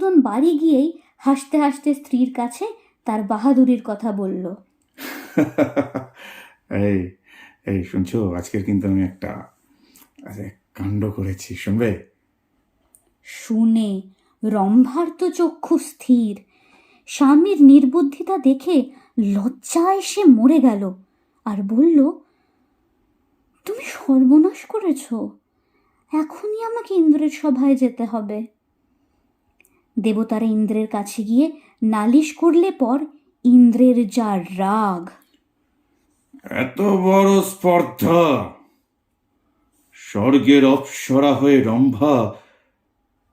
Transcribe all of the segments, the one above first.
বাড়ি গিয়েই হাসতে হাসতে স্ত্রীর কাছে তার বাহাদুরির কথা বলল। এই এই শুনছো? আজকের কিন্তু আমি একটা কাণ্ড করেছি শুনবে? শুনে রম্ভার তো চক্ষু স্থির। স্বামীর নির্বুদ্ধিতা দেখে লজ্জায় সে মরে গেল আর বলল তুমি সর্বনাশ করেছ। এখনই আমাকে ইন্দ্রের সভায় যেতে হবে। দেবতারা ইন্দ্রের কাছে গিয়ে নালিশ করলে পর ইন্দ্রের যা রাগ। এত বড় স্পর্ধা। স্বর্গের অপ্সরা হয়ে রম্ভা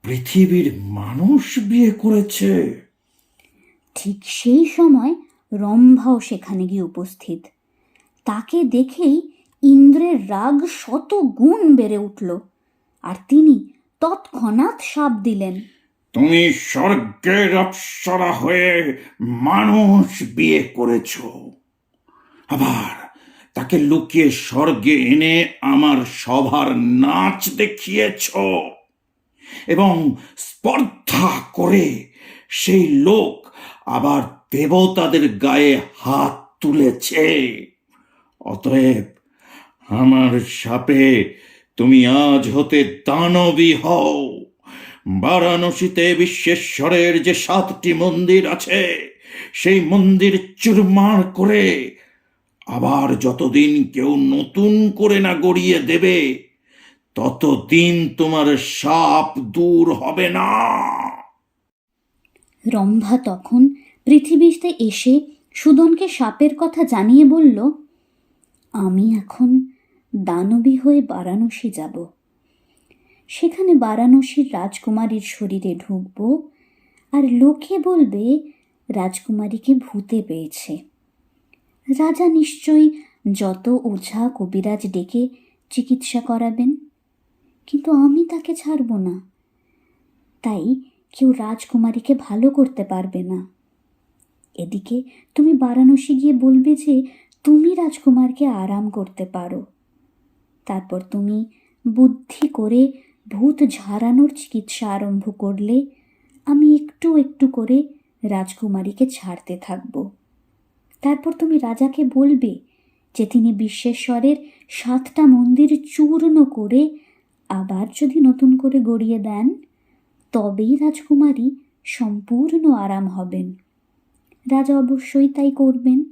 পৃথিবীর মানুষ বিয়ে করেছে। ঠিক সেই সময় রম্ভাও সেখানে গিয়ে উপস্থিত। তাকে দেখেই ইন্দ্রের রাগ শত গুণ বেড়ে উঠল। আর তিনি তৎক্ষণাৎ সাপ দিলেন। তুমি স্বর্গের অপ্সরা হয়ে মানুষ বিয়ে করেছ। আবার তাকে লুকিয়ে স্বর্গে এনে আমার সভার নাচ দেখিয়েছ এবং স্পর্ধা করে সেই লোক আবার দেবতাদের গায়ে হাত তুলেছে। অতএব আমার সাপে তুমি আজ হতে দানবী হও। বারাণসীতে বিশ্বেশ্বরের যে সাতটি মন্দির আছে, সেই মন্দির চুরমার করে আবার যতদিন কেউ নতুন করে না গড়িয়ে দেবে, ততদিন তোমার সাপ দূর হবে না। রম্ভা তখন পৃথিবীতে এসে সুদনকে সাপের কথা জানিয়ে বলল, আমি এখন দানবী হয়ে বারাণসী যাব। সেখানে বারাণসীর রাজকুমারীর শরীরে ঢুকবো আর লোকে বলবে, রাজকুমারীকে ভূতে পেয়েছে। রাজা নিশ্চয়ই যত ওঝা কবিরাজ ডেকে চিকিৎসা করাবেন, কিন্তু আমি তাকে ছাড়ব না। তাই কেউ রাজকুমারীকে ভালো করতে পারবে না। এদিকে তুমি বারাণসী গিয়ে বলবে যে, তুমি রাজকুমারকে আরাম করতে পারো। তারপর তুমি বুদ্ধি করে ভূত ঝাড়ানোর চিকিৎসা আরম্ভ করলে আমি একটু একটু করে রাজকুমারীকে ছাড়তে থাকব। তারপর তুমি রাজাকে বলবে যে তিনি বিশ্বেশ্বরের সাতটা মন্দির চূর্ণ করে আবার যদি নতুন করে গড়িয়ে দেন, তবেই রাজকুমারী সম্পূর্ণ আরাম হবেন। রাজা অবশ্যই তাই করবেন,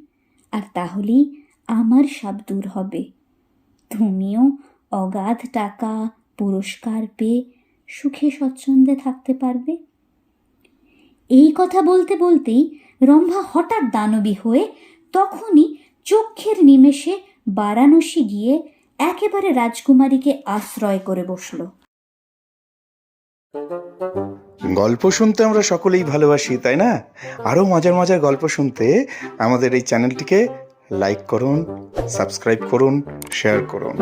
আর তাহলেই আমার সাপ দূর হবে। তুমিও অগাধ টাকা পুরস্কার পেয়ে সুখে স্বচ্ছন্দে থাকতে পারবে? এই কথা বলতে বলতেই রম্ভা হঠাৎ দানবী হয়ে তখনই চক্ষের নিমেষে বারাণসী গিয়ে একেবারে রাজকুমারীকে আশ্রয় করে বসল। গল্প শুনতে আমরা সকলেই ভালোবাসি, তাই না? আরও মজার মজার গল্প শুনতে আমাদের এই চ্যানেলটিকে লাইক করুন, সাবস্ক্রাইব করুন, শেয়ার করুন।